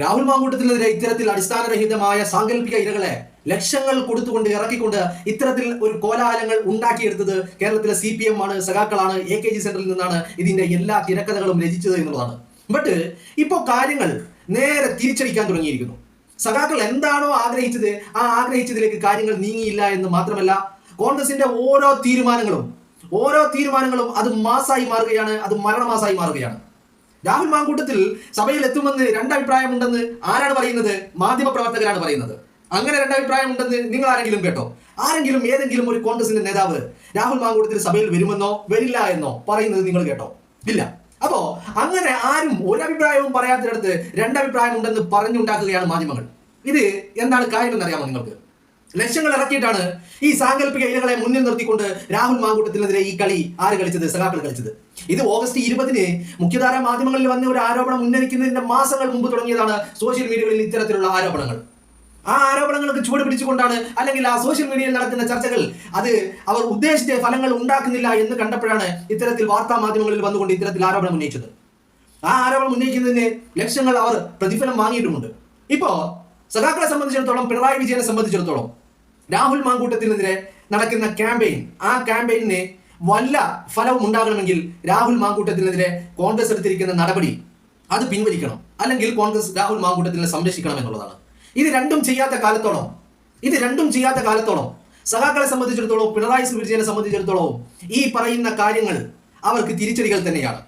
രാഹുൽ മാങ്കൂട്ടത്തിനെതിരെ ഇത്തരത്തിൽ അടിസ്ഥാനരഹിതമായ സാങ്കല്പിക ഇരകളെ ലക്ഷങ്ങൾ കൊടുത്തുകൊണ്ട് ഇറക്കിക്കൊണ്ട് ഇത്തരത്തിൽ ഒരു കോലാഹലങ്ങൾ ഉണ്ടാക്കിയെടുത്തത് കേരളത്തിലെ സി പി എം ആണ് സഖാക്കളാണ് എ കെ ജി സെന്ററിൽ നിന്നാണ് ഇതിന്റെ എല്ലാ തിരക്കഥകളും രചിച്ചത് എന്നുള്ളതാണ്. ബട്ട് ഇപ്പോൾ കാര്യങ്ങൾ നേരെ തിരിച്ചടിക്കാൻ തുടങ്ങിയിരിക്കുന്നു. സഖാക്കൾ എന്താണോ ആഗ്രഹിച്ചത് ആ ആഗ്രഹിച്ചതിലേക്ക് കാര്യങ്ങൾ നീങ്ങിയില്ല എന്ന് മാത്രമല്ല കോൺഗ്രസിന്റെ ഓരോ തീരുമാനങ്ങളും ഓരോ തീരുമാനങ്ങളും അത് മാസായി മാറുകയാണ് അത് മരണമാസായി മാറുകയാണ്. രാഹുൽ മാങ്കൂട്ടത്തിൽ സഭയിൽ എത്തുമെന്ന് രണ്ടഭിപ്രായമുണ്ടെന്ന് ആരാണ് പറയുന്നത്? മാധ്യമ പ്രവർത്തകരാണ് പറയുന്നത്. അങ്ങനെ രണ്ടഭിപ്രായം ഉണ്ടെന്ന് നിങ്ങൾ ആരെങ്കിലും കേട്ടോ? ആരെങ്കിലും ഏതെങ്കിലും ഒരു കോൺഗ്രസിന്റെ നേതാവ് രാഹുൽ മാങ്കൂട്ടത്തിൽ സഭയിൽ വരുമെന്നോ വരില്ല എന്നോ പറയുന്നത് നിങ്ങൾ കേട്ടോ? ഇല്ല. അപ്പോ അങ്ങനെ ആരും ഒരഭിപ്രായവും പറയാത്തിടത്ത് രണ്ടഭിപ്രായം ഉണ്ടെന്ന് പറഞ്ഞുണ്ടാക്കുകയാണ് മാധ്യമങ്ങൾ. ഇത് എന്താണ് കാര്യമെന്ന് അറിയാമോ നിങ്ങൾക്ക്? ലക്ഷ്യങ്ങൾ ഇറക്കിയിട്ടാണ് ഈ സാങ്കല്പിക ഇനങ്ങളെ മുന്നിൽ നിർത്തിക്കൊണ്ട് രാഹുൽ മാങ്കൂട്ടത്തിനെതിരെ ഈ കളി ആര് കളിച്ചത്? സഖാക്കൾ കളിച്ചത്. ഇത് ഓഗസ്റ്റ് ഇരുപതിന് മുഖ്യധാര മാധ്യമങ്ങളിൽ വന്ന ഒരു ആരോപണം ഉന്നയിക്കുന്നതിന്റെ മാസങ്ങൾ മുമ്പ് തുടങ്ങിയതാണ് സോഷ്യൽ മീഡിയകളിൽ ഇത്തരത്തിലുള്ള ആരോപണങ്ങൾ. ആ ആരോപണങ്ങൾക്ക് ചൂട് പിടിച്ചുകൊണ്ടാണ് അല്ലെങ്കിൽ ആ സോഷ്യൽ മീഡിയയിൽ നടക്കുന്ന ചർച്ചകൾ അത് അവർ ഉദ്ദേശിച്ച ഫലങ്ങൾ ഉണ്ടാക്കുന്നില്ല എന്ന് കണ്ടപ്പോഴാണ് ഇത്തരത്തിൽ വാർത്താ മാധ്യമങ്ങളിൽ വന്നുകൊണ്ട് ഇത്തരത്തിൽ ആരോപണം ഉന്നയിച്ചത്. ആ ആരോപണം ഉന്നയിക്കുന്നതിന് ലക്ഷ്യങ്ങൾ അവർ പ്രതിഫലം വാങ്ങിയിട്ടുമുണ്ട്. ഇപ്പോ സഖാക്കളെ സംബന്ധിച്ചിടത്തോളം പിണറായി വിജയനെ സംബന്ധിച്ചിടത്തോളം രാഹുൽ മാങ്കൂട്ടത്തിനെതിരെ നടക്കുന്ന ക്യാമ്പയിൻ ആ ക്യാമ്പയിനെ വല്ല ഫലവും ഉണ്ടാകണമെങ്കിൽ രാഹുൽ മാങ്കൂട്ടത്തിനെതിരെ കോൺഗ്രസ് എടുത്തിരിക്കുന്ന നടപടി അത് പിൻവലിക്കണം. അല്ലെങ്കിൽ കോൺഗ്രസ് രാഹുൽ മാങ്കൂട്ടത്തിനെ സംരക്ഷിക്കണം എന്നുള്ളതാണ്. ഇത് രണ്ടും ചെയ്യാത്ത കാലത്തോളം ഇത് രണ്ടും ചെയ്യാത്ത കാലത്തോളം സഖാക്കളെ സംബന്ധിച്ചിടത്തോളം പിണറായി വിജയനെ സംബന്ധിച്ചിടത്തോളം ഈ പറയുന്ന കാര്യങ്ങൾ അവർക്ക് തിരിച്ചടികൾ തന്നെയാണ്.